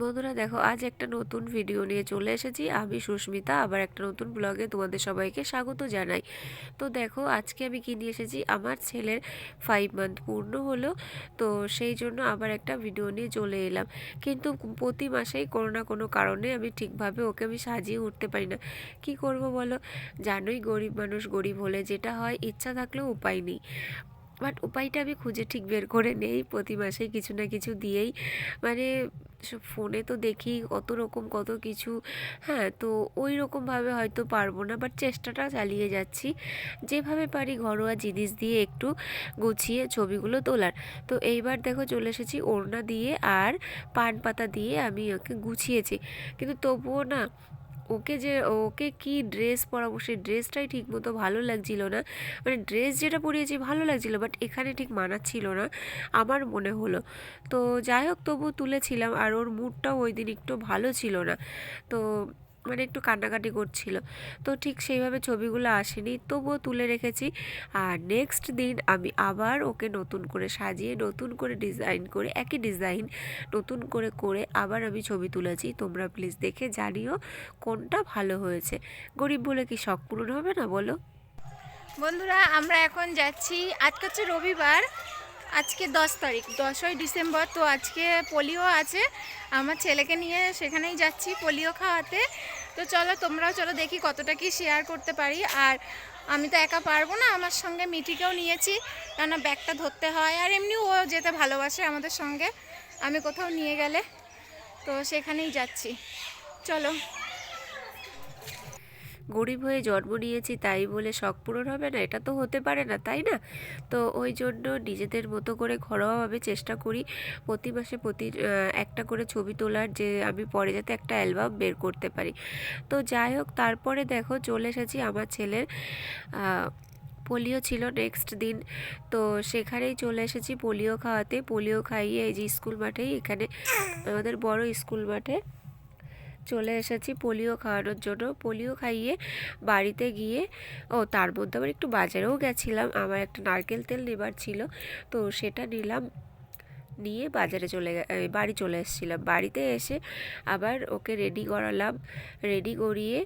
বন্ধুরা দেখো, আজ একটা নতুন ভিডিও নিয়ে চলে এসেছি। আমি সুস্মিতা, আবার একটা নতুন ব্লগে তোমাদের সবাইকে স্বাগত জানাই। তো দেখো, আজকে আমি কি নিয়ে এসেছি? আমার ছেলের ফাইভ মান্থ পূর্ণ হলো, তো সেই জন্য আবার একটা ভিডিও নিয়ে চলে এলাম। কিন্তু প্রতি মাসেই কোনো না কোনো কারণে আমি ঠিকভাবে ওকে আমি সাজিয়ে উঠতে পারি না। কি করব বলো? জানোই গরিব মানুষ গরিব হলে যেটা হয়, ইচ্ছা থাকলেও উপায় নেই। বাট উপায়টা আমি খুঁজে ঠিক বের করে নেই। প্রতি মাসে কিছু না কিছু দিয়েই। মানে ফোনে তো দেখি কত রকম কত কিছু। হ্যাঁ তো ওই রকমভাবে হয়তো পারব না, বাট চেষ্টাটা চালিয়ে যাচ্ছি। যেভাবে পারি ঘরোয়া জিনিস দিয়ে একটু গুছিয়ে ছবিগুলো তোলার। তো এইবার দেখো চলে এসেছি ওড়না দিয়ে আর পান পাতা দিয়ে আমি ওকে গুছিয়েছি। কিন্তু তবুও না ওকে যে, ওকে কি ড্রেস পরাবো, সেই ড্রেসটাই ঠিক মতো ভালো লাগছিল না। মানে ড্রেস যেটা পরিয়েছি ভালো লাগছিল বাট এখানে ঠিক মানাচ্ছিল না, আমার মনে হলো। তো যাই হোক তবু তুলেছিলাম, আর ওর মুডটাও ওই দিন একটু ভালো ছিল না। তো মানে একটু কান্নাকাটি করছিল। তো ঠিক সেইভাবে ছবিগুলো আসেনি, তবুও তুলে রেখেছি। আর নেক্সট দিন আমি আবার ওকে নতুন করে সাজিয়ে, নতুন করে ডিজাইন করে, একই ডিজাইন নতুন করে করে আবার আমি ছবি তুলেছি। তোমরা প্লিজ দেখে জানিও কোনটা ভালো হয়েছে। গরিব বলে কি শখ পূরণ হবে না বলো? বন্ধুরা, আমরা এখন যাচ্ছি, আজকে হচ্ছে রবিবার। আজকে দশ তারিখ, দশই ডিসেম্বর। তো আজকে পোলিও আছে। আমার ছেলেকে নিয়ে সেখানেই যাচ্ছি পোলিও খাওয়াতে। তো চলো, তোমরাও চলো দেখি কতটা কি শেয়ার করতে পারি। আর আমি তো একা পারব না, আমার সঙ্গে মিঠিকেও নিয়েছি। কেননা ব্যাগটা ধরতে হয়, আর এমনি ও যেতে ভালোবাসে আমাদের সঙ্গে। আমি কোথাও নিয়ে গেলে। তো সেখানেই যাচ্ছি। চলো। গরিব হয়ে জন্ম নিয়েছি, তাই বলে শখ পূরণ হবে না? এটা তো হতে পারে না, তাই না? তো ওই জন্য নিজেদের মতো করে ঘরোয়াভাবে চেষ্টা করি। প্রতি মাসে প্রতি একটা করে ছবি তোলার যে আমি পরে যাতে একটা অ্যালবাম বের করতে পারি। তো যাই হোক, তারপরে দেখো চলে এসেছি আমার ছেলের পোলিও ছিল নেক্সট দিন। তো সেখানেই চলে এসেছি পোলিও খাওয়াতে। পোলিও খাইয়ে এই যে স্কুল মাঠেই এখানে আমাদের বড় স্কুল মাঠে চলে এসেছি পোলিও খাওয়ানোর জন্য। পোলিও খাইয়ে বাড়িতে গিয়ে, ও তার মধ্যে আবার একটু বাজারেও গেছিলাম। আমার একটা নারকেল তেল নেবার ছিল, তো সেটা নিলাম। নিয়ে বাজারে চলে বাড়ি চলে এসেছিলাম। বাড়িতে এসে আবার ওকে রেডি করালাম। রেডি করিয়ে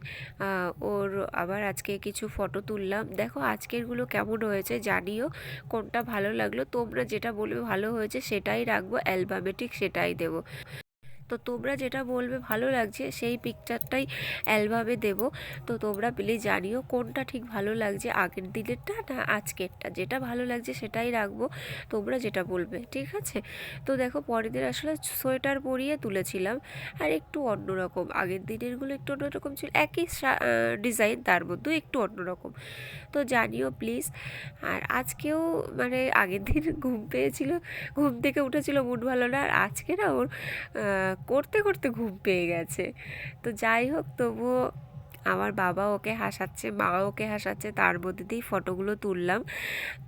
ওর আবার আজকে কিছু ফটো তুললাম। দেখো আজকেরগুলো কেমন হয়েছে জানিও, কোনটা ভালো লাগল। তোমরা যেটা বলবে ভালো হয়েছে সেটাই রাখব অ্যালবামে ঠিক সেটাই দেবো। তো তোমরা যেটা বলবে ভালো লাগছে, সেই পিকচারটাই অ্যালবামে দেব। তো তোমরা প্লিজ জানিও কোনটা ঠিক ভালো লাগছে আগের দিনেরটা না আজকেরটা। যেটা ভালো লাগছে সেটাই রাখব, তোমরা যেটা বলবে, ঠিক আছে? তো দেখো পরের দিন আসলে সোয়েটার পরিয়ে তুলেছিলাম, আর একটু অন্যরকম। আগের দিনেরগুলো একটু অন্যরকম ছিল, একই ডিজাইন তার মধ্যেও একটু অন্যরকম। তো জানিও প্লিজ আর আজকেও মানে আগের দিন ঘুম পেয়েছিল, ঘুম থেকে উঠেছিল মুড ভালো না, আর আজকে না ওর করতে করতে ঘুম পেয়ে গেছে। তো যাই হোক, তবুও আমার বাবা ওকে হাসাচ্ছে মা ওকে হাসাচ্ছে, তার মধ্যে দিয়েই ফটোগুলো তুললাম।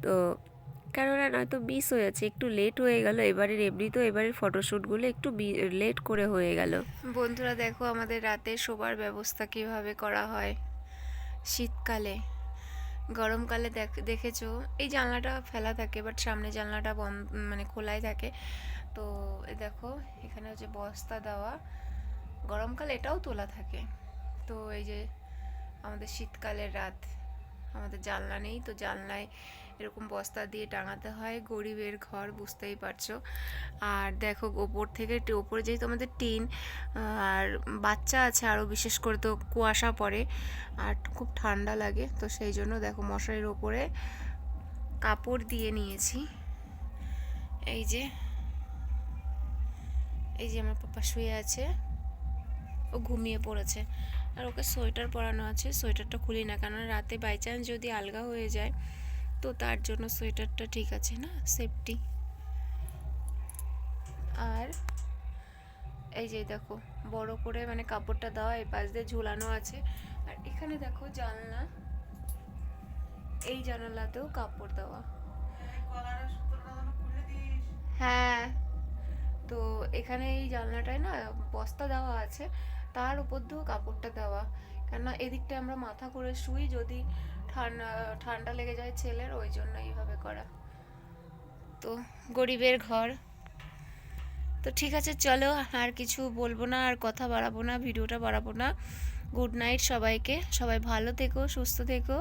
তো কেননা নয়তো মিস হয়ে যাচ্ছে একটু লেট হয়ে গেল, এবারের এমনি তো এবারের ফটোশ্যুটগুলো একটু লেট করে হয়ে গেল। বন্ধুরা, দেখো আমাদের রাতে শোবার ব্যবস্থা কীভাবে করা হয়। শীতকালে। গরমকালে দেখ, দেখেছ? এই জানলাটা ফেলা থাকে বাট সামনে জানলাটা বন্ধ মানে খোলাই থাকে। তো এ দেখো, এখানে হচ্ছে বস্তা দেওয়া। গরমকালে এটাও তোলা থাকে। তো এই যে আমাদের শীতকালের রাত, আমাদের জানলা নেই, তো জানলায় এরকম বস্তা দিয়ে টাঙাতে হয়। গরিবের ঘর, বুঝতেই পারছ। আর দেখো, ওপর থেকে ওপরে যেহেতু আমাদের টিন, আর বাচ্চা আছে, আরও বিশেষ করে তো কুয়াশা পড়ে, আর খুব ঠান্ডা লাগে, তো সেই জন্য দেখো মশারির ওপরে কাপড় দিয়ে নিয়েছি। এই যে এই যে আমার পাপা শুয়ে আছে। ও ঘুমিয়ে পড়েছে। আর ওকে সোয়েটার পরানো আছে। সোয়েটারটা খুলি না কারণ রাতে বাই চান্স যদি আলগা হয়ে যায় তো তার জন্য সোয়েটারটা ঠিক আছে না? সেফটি আর এই যে দেখো বড় করে মানে কাপড়টা দেওয়া এই পাশ দিয়ে ঝুলানো আছে। আর এখানে দেখো জানলা। এই জানালাতেও কাপড় দেওয়া। হ্যাঁ। তো এখানে এই জানলাটায় না বস্তা দেওয়া আছে, তার উপর দিয়েও কাপড়টা দেওয়া। কেননা এদিকটা আমরা মাথা করে শুই যদি ঠান্ডা ঠান্ডা লেগে যায় ছেলের, ওই জন্য এইভাবে করা। তো গরিবের ঘর। তো ঠিক আছে, চলো আর কিছু বলব না, আর কথা বাড়াবো না, ভিডিওটা বাড়াবো না। গুড নাইট সবাইকে, সবাই ভালো থেকো, সুস্থ থেকো।